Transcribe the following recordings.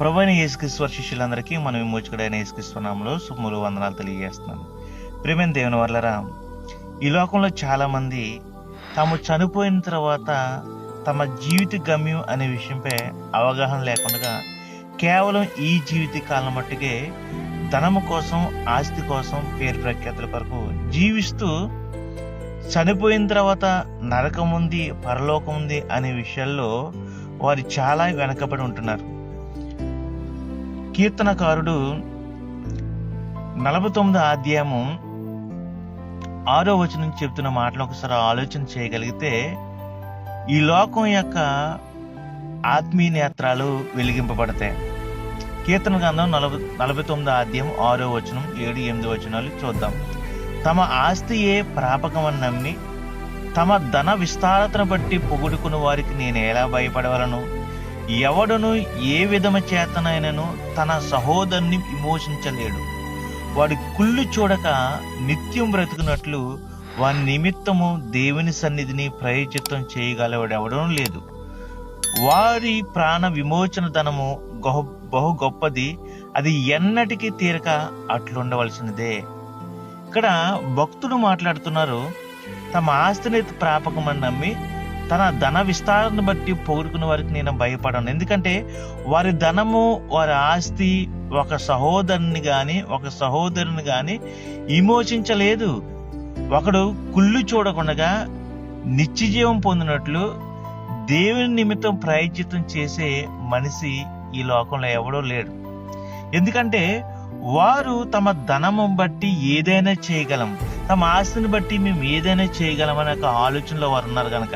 ప్రభు యేసుక్రీశ్వర శిష్యులందరికీ మనం విమోచకుడైన యేసుక్రీశ్వరంలో సుమ్ములు వందనాలు తెలియజేస్తున్నాను. ప్రేమైన దేవుని వల్లరా ఈ లోకంలో చాలామంది తాము చనిపోయిన తర్వాత తమ జీవిత గమ్యం అనే విషయంపై అవగాహన లేకుండా కేవలం ఈ జీవిత కాలం మట్టుకే ధనము కోసం ఆస్తి కోసం పేరు ప్రఖ్యాతుల కొరకు జీవిస్తూ చనిపోయిన తర్వాత నరకం ఉంది పరలోకం ఉంది అనే విషయాల్లో వారు చాలా వెనకబడి ఉంటున్నారు. కీర్తనకారుడు నలభై తొమ్మిదో అధ్యాయము ఆరో వచనం చెప్తున్న మాటలు ఒకసారి ఆలోచన చేయగలిగితే ఈ లోకం యొక్క ఆత్మీయ నేత్రాలు వెలిగింపబడతాయి. కీర్తన గ్రంథం నలభై నలభై తొమ్మిదో అధ్యాయం ఆరో వచనం ఏడు ఎనిమిది వచనాలు చూద్దాం. తమ ఆస్తియే ప్రాపకమని నమ్మి తమ ధన విస్తారతను బట్టి పొగుడుకున్న వారికి నేను ఎలా భయపడవలను? ఎవడను ఏ విధము చేతనైనను తన సహోదరుని విమోచించలేడు. వాడి కుళ్ళు చూడక నిత్యం బ్రతుకున్నట్లు వాని నిమిత్తము దేవుని సన్నిధిని ప్రయోచితం చేయగలవాడు లేదు. వారి ప్రాణ విమోచన ధనము గొహ బహు గొప్పది. అది ఎన్నటికీ తీరక అట్లుండవలసినదే. ఇక్కడ భక్తుడు మాట్లాడుతున్నారు తమ ఆస్తిని ప్రాపకమని నమ్మి తన ధన విస్తారాన్ని బట్టి పొగుడుకున్న వారికి నేను భయపడను. ఎందుకంటే వారి ధనము వారి ఆస్తి ఒక సహోదరుని గాని ఒక సహోదరుని గాని విమోచించలేదు. ఒకడు కుళ్ళు చూడకుండా నిత్యజీవం పొందినట్లు దేవుని నిమిత్తం ప్రాయచితం చేసే మనిషి ఈ లోకంలో ఎవడో లేడు. ఎందుకంటే వారు తమ ధనము బట్టి ఏదైనా చేయగలం. తమ ఆస్తిని బట్టి మేము ఏదైనా చేయగలం అనే ఒక ఆలోచనలో వారు ఉన్నారు కనుక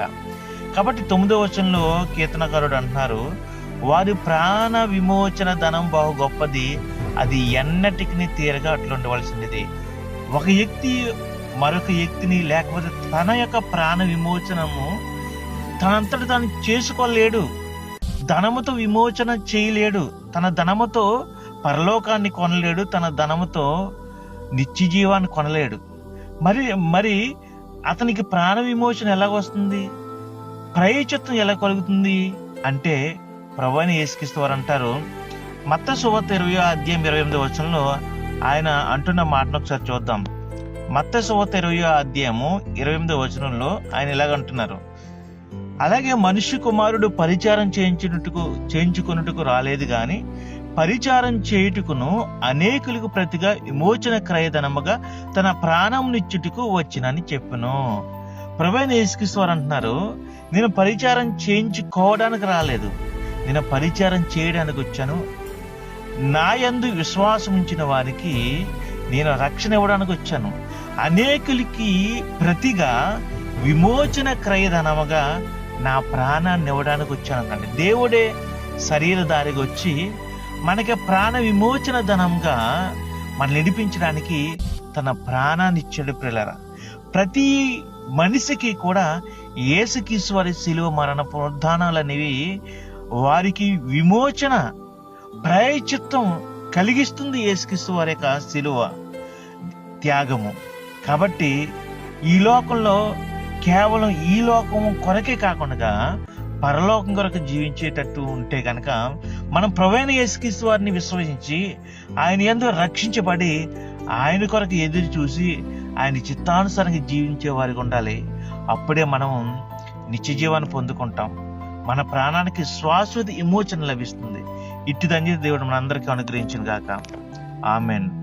కాబట్టి తొమ్మిదో వచనంలో కీర్తనకారుడు అంటున్నారు వారి ప్రాణ విమోచన ధనం బహు గొప్పది అది ఎన్నటికి తీరగా అట్లుండవలసింది ఒక వ్యక్తి మరొక వ్యక్తిని లేకపోతే తన యొక్క ప్రాణ విమోచనము తనంతట తాను చేసుకోలేడు ధనముతో విమోచన చేయలేడు తన ధనముతో పరలోకాన్ని కొనలేడు తన ధనముతో నిత్య జీవాన్ని కొనలేడు. మరి మరి అతనికి ప్రాణ విమోచన ఎలా వస్తుంది ప్రయోజత్వం ఎలా కలుగుతుంది అంటే ప్రభుని ఏసుకిస్తూ వారు అంటారు మత్త సువార్త ఇరవై అధ్యాయం ఇరవై ఎనిమిది వచనంలో ఆయన అంటున్న మాటను ఒకసారి చూద్దాం. మత్త సువార్త ఇరవై అధ్యాయము ఇరవై ఎనిమిది వచనంలో ఆయన ఇలాగ అంటున్నారు. అలాగే మనుష్య కుమారుడు పరిచారం చేయించుటకు చేయించుకున్నట్టుకు రాలేదు గాని పరిచారం చేయుటకును అనేకులకు ప్రతిగా విమోచన క్రయధనముగా తన ప్రాణం నిచ్చుటకు వచ్చినని చెప్పును. ప్రభైన యేసుక్రీశ్వర్ అంటున్నారు నేను పరిచారం చేయించుకోవడానికి రాలేదు. నేను పరిచారం చేయడానికి వచ్చాను. నా యందు విశ్వాసం ఉంచిన వారికి నేను రక్షణ ఇవ్వడానికి వచ్చాను. అనేకులకి ప్రతిగా విమోచన క్రయధనముగా నా ప్రాణాన్ని ఇవ్వడానికి వచ్చాను. అన్నాడు దేవుడే శరీరధారిగా వచ్చి మనకి ప్రాణ విమోచన ధనంగా మన నడిపించడానికి తన ప్రాణాన్ని ఇచ్చాడు పిల్లరా ప్రతి మనిషికి కూడా ఏసుకీశ్వరి శిలువ మరణ పునరుద్ధానాలు అనేవి వారికి విమోచన ప్రాయచిత్తం కలిగిస్తుంది ఏసుక్రీస్తు వారి యొక్క శిలువ త్యాగము. కాబట్టి ఈ లోకంలో కేవలం ఈ లోకం కొరకే కాకుండా పరలోకం కొరకు జీవించేటట్టు ఉంటే కనుక మనం ప్రవేణ యేసుక్రీస్తు వారిని విశ్వసించి ఆయన ఎందు రక్షించబడి ఆయన కొరకు ఎదురు చూసి ఆయన చిత్తానుసారంగా జీవించే వారికి ఉండాలి. అప్పుడే మనం నిత్య జీవాన్ని పొందుకుంటాం. మన ప్రాణానికి శాశ్వత విమోచన లభిస్తుంది. ఇట్టి ధన్యత దేవుడు మనందరికీ అనుగ్రహించిన గాక ఆమెన్.